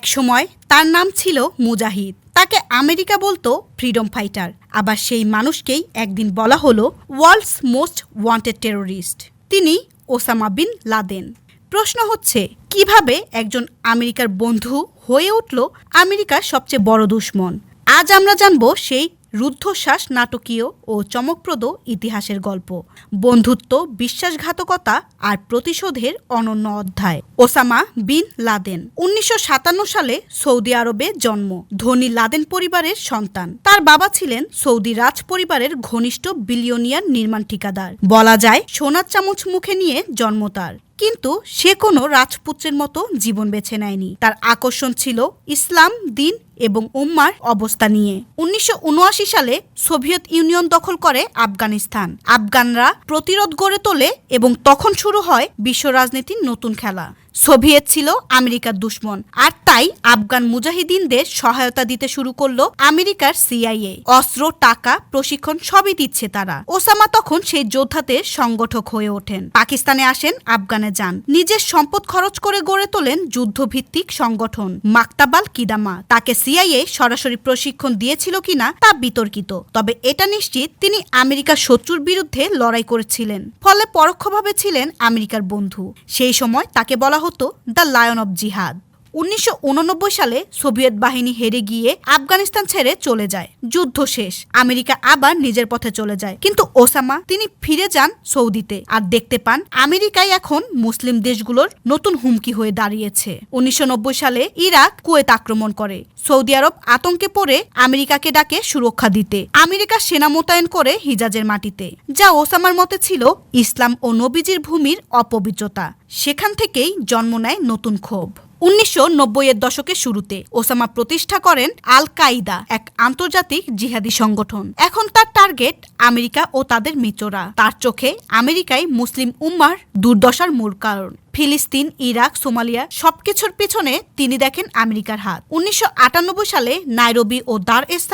একসময় তার নাম ছিল মুজাহিদ। তাকে আমেরিকা বলতো ফ্রিডম ফাইটার। আবার সেই মানুষকেই একদিন বলা হলো ওয়ার্ল্ডস মোস্ট ওয়ান্টেড টেরোরিস্ট। তিনি ওসামা বিন লাদেন। প্রশ্ন হচ্ছে, কীভাবে একজন আমেরিকার বন্ধু হয়ে উঠল আমেরিকার সবচেয়ে বড় দুশ্মন? আজ আমরা জানব সেই রুদ্ধশ্বাস নাটকীয় ও চমকপ্রদ ইতিহাসের গল্প, বন্ধুত্ব, বিশ্বাসঘাতকতা আর প্রতিশোধের অনন্য অধ্যায়। ওসামা বিন লাদেন, উনিশশো সাতান্ন সালে সৌদি আরবে জন্ম, ধনী লাদেন পরিবারের সন্তান। তার বাবা ছিলেন সৌদি রাজ পরিবারের ঘনিষ্ঠ বিলিয়নিয়ার নির্মাণ ঠিকাদার। বলা যায়, সোনার চামচ মুখে নিয়ে জন্ম তার। কিন্তু সে কোনো রাজপুত্রের মতো জীবন বেছে নেয়নি। তার আকর্ষণ ছিল ইসলাম দিন এবং উম্মার অবস্থা নিয়ে। উনিশশো উনআশি সালে সোভিয়েত ইউনিয়ন দখল করে আফগানিস্তান। আফগানরা প্রতিরোধ গড়ে তোলে এবং তখন শুরু হয় বিশ্ব রাজনীতির নতুন খেলা। সোভিয়েত ছিল আমেরিকার দুশ্মন। আর তাই আফগান মুজাহিদিনদের সহায়তা দিতে শুরু করল আমেরিকার সিআইএ। অস্ত্র, টাকা, প্রশিক্ষণ সবই দিচ্ছে তারা। ওসামা তখন সেই যোদ্ধাদের সংগঠক হয়ে ওঠেন। পাকিস্তানে আসেন, আফগানে যান। নিজের সম্পদ খরচ করে গড়ে তোলেন যুদ্ধভিত্তিক সংগঠন মাক্তাবাল কিদামা। তাকে সিআইএ সরাসরি প্রশিক্ষণ দিয়েছিল কিনা তা বিতর্কিত। তবে এটা নিশ্চিত, তিনি আমেরিকার শত্রুর বিরুদ্ধে লড়াই করেছিলেন। ফলে পরোক্ষভাবে ছিলেন আমেরিকার বন্ধু। সেই সময় তাকে বলা দ্য লায়ন অব জিহাদ। উনিশশো উননব্বই সালে সোভিয়েত বাহিনী হেরে গিয়ে আফগানিস্তান ছেড়ে চলে যায়। যুদ্ধ শেষ। আমেরিকা আবার নিজের পথে চলে যায়। কিন্তু ওসামা, তিনি ফিরে যান সৌদিতে। আর দেখতে পান আমেরিকায় এখন মুসলিম দেশগুলোর নতুন হুমকি হয়ে দাঁড়িয়েছে। উনিশশো নব্বই সালে ইরাক কুয়েত আক্রমণ করে। সৌদি আরব আতঙ্কে পড়ে আমেরিকাকে ডাকে সুরক্ষা দিতে। আমেরিকা সেনা মোতায়েন করে হিজাজের মাটিতে। যা ওসামার মতে ছিল ইসলাম ও নবীজির ভূমির অপবিত্রতা। সেখান থেকেই জন্ম নেয় নতুন ক্ষোভ। উনিশশো নব্বই এর দশকের শুরুতে ওসামা প্রতিষ্ঠা করেন আল কাইদা এক আন্তর্জাতিক জিহাদি সংগঠন। এখন তার টার্গেট আমেরিকা ও তাদের মিত্ররা। তার চোখে আমেরিকায় মুসলিম উম্মার দুর্দশার মূল কারণ। ফিলিস্তিন, ইরাক, সোমালিয়া সবকিছুর পেছনে তিনি দেখেন আমেরিকার হাত। উনিশশো আটানব্বই সালে নাইরোবি ও দার এস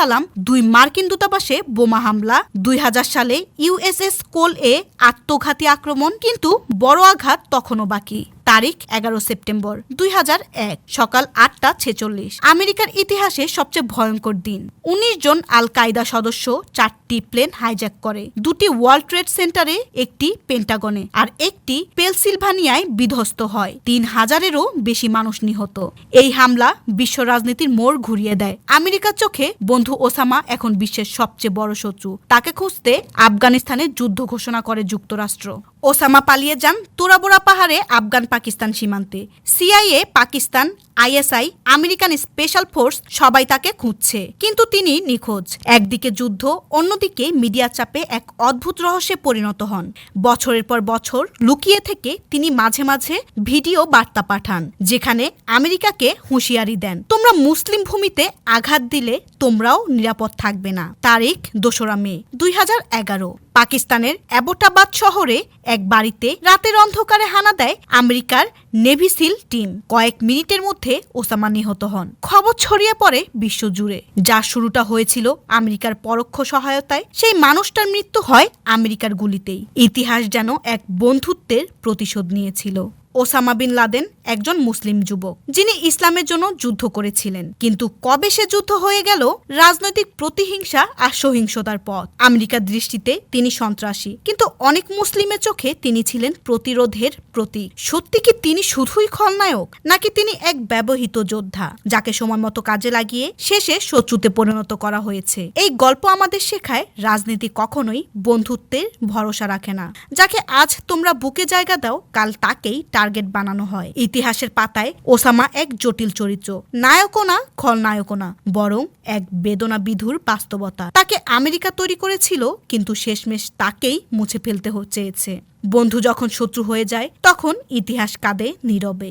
দুই মার্কিন দূতাবাসে বোমা হামলা, দুই হাজার সালে ইউএসএস কোল এ আত্মঘাতী আক্রমণ, কিন্তু বড় আঘাত তখনও বাকি। তারিখ এগারো সেপ্টেম্বর, দুই হাজার এক, সকাল আটটা ছেচল্লিশ। আমেরিকার ইতিহাসে সবচেয়ে ভয়ঙ্কর দিন। উনিশ জন আল কায়দা সদস্য চারটি প্লেন হাইজ্যাক করে। দুটি ওয়ার্ল্ড ট্রেড সেন্টারে, একটি পেন্টাগনে, আর একটি পেলসিলভানিয়ায় বিধ্বস্ত হয়। তিন হাজারেরও বেশি মানুষ নিহত। এই হামলা বিশ্ব রাজনীতির মোড় ঘুরিয়ে দেয়। আমেরিকার চোখে বন্ধু ওসামা এখন বিশ্বের সবচেয়ে বড় শত্রু। তাকে খুঁজতে আফগানিস্তানে যুদ্ধ ঘোষণা করে যুক্তরাষ্ট্র। ওসামা পালিয়ে যান তোরাবোরা পাহাড়ে আফগান পাকিস্তান সীমান্তে। CIA Pakistan ISI, American special force সবাই তাকে খুঁজছে। কিন্তু তিনি নিখোঁজ। একদিকে যুদ্ধ, অন্যদিকে মিডিয়া চাপে এক অদ্ভুত রহস্যে পরিণত হন। বছরের পর বছর লুকিয়ে থেকে তিনি মাঝে মাঝে ভিডিও বার্তা পাঠান, যেখানে আমেরিকাকে হুঁশিয়ারি দেন। তোমরা মুসলিম ভূমিতে আঘাত দিলে তোমরাও নিরাপদ থাকবে না। তারিখ দোসরা মে, দুই হাজার এগারো। পাকিস্তানের অ্যাবোটাবাদ শহরে এক বাড়িতে রাতের অন্ধকারে হানা দেয় আমেরিকার নেভিসিল টিম কয়েক মিনিটের মধ্যে ওসামা নিহত হন। খবর ছড়িয়ে পড়ে বিশ্বজুড়ে। যা শুরুটা হয়েছিল আমেরিকার পরোক্ষ সহায়তায়, সেই মানুষটার মৃত্যু হয় আমেরিকার গুলিতেই। ইতিহাস যেন এক বন্ধুত্বের প্রতিশোধ নিয়েছিল। ওসামা বিন লাদেন একজন মুসলিম যুবক, যিনি ইসলামের জন্য যুদ্ধ করেছিলেন। কিন্তু কবে সে যুদ্ধ হয়ে গেল? রাজনৈতিক প্রতিহিংসা আর সহিংসতার পথ। আমেরিকার দৃষ্টিতে তিনি সন্ত্রাসী, কিন্তু অনেক মুসলিমের চোখে তিনি ছিলেন প্রতিরোধের প্রতীক। সত্যি কি তিনি শুধুই খলনায়ক, নাকি তিনি এক ব্যবহৃত যোদ্ধা, যাকে সময় মতো কাজে লাগিয়ে শেষে শত্রুতে পরিণত করা হয়েছে? এই গল্প আমাদের শেখায় রাজনীতি কখনোই বন্ধুত্বের ভরসা রাখে না। যাকে আজ তোমরা বুকে জায়গা দাও, কাল তাকেই টার্গেট বানানো হয়। ইতিহাসের পাতায় ওসামা এক জটিল চরিত্র। নায়কও না খলনায়কও না, বরং এক বেদনা বিধুর বাস্তবতা। তাকে আমেরিকা তৈরি করেছিল, কিন্তু শেষমেশ তাকেই মুছে ফেলতে চেয়েছে। বন্ধু যখন শত্রু হয়ে যায়, তখন ইতিহাস কাঁদে নীরবে।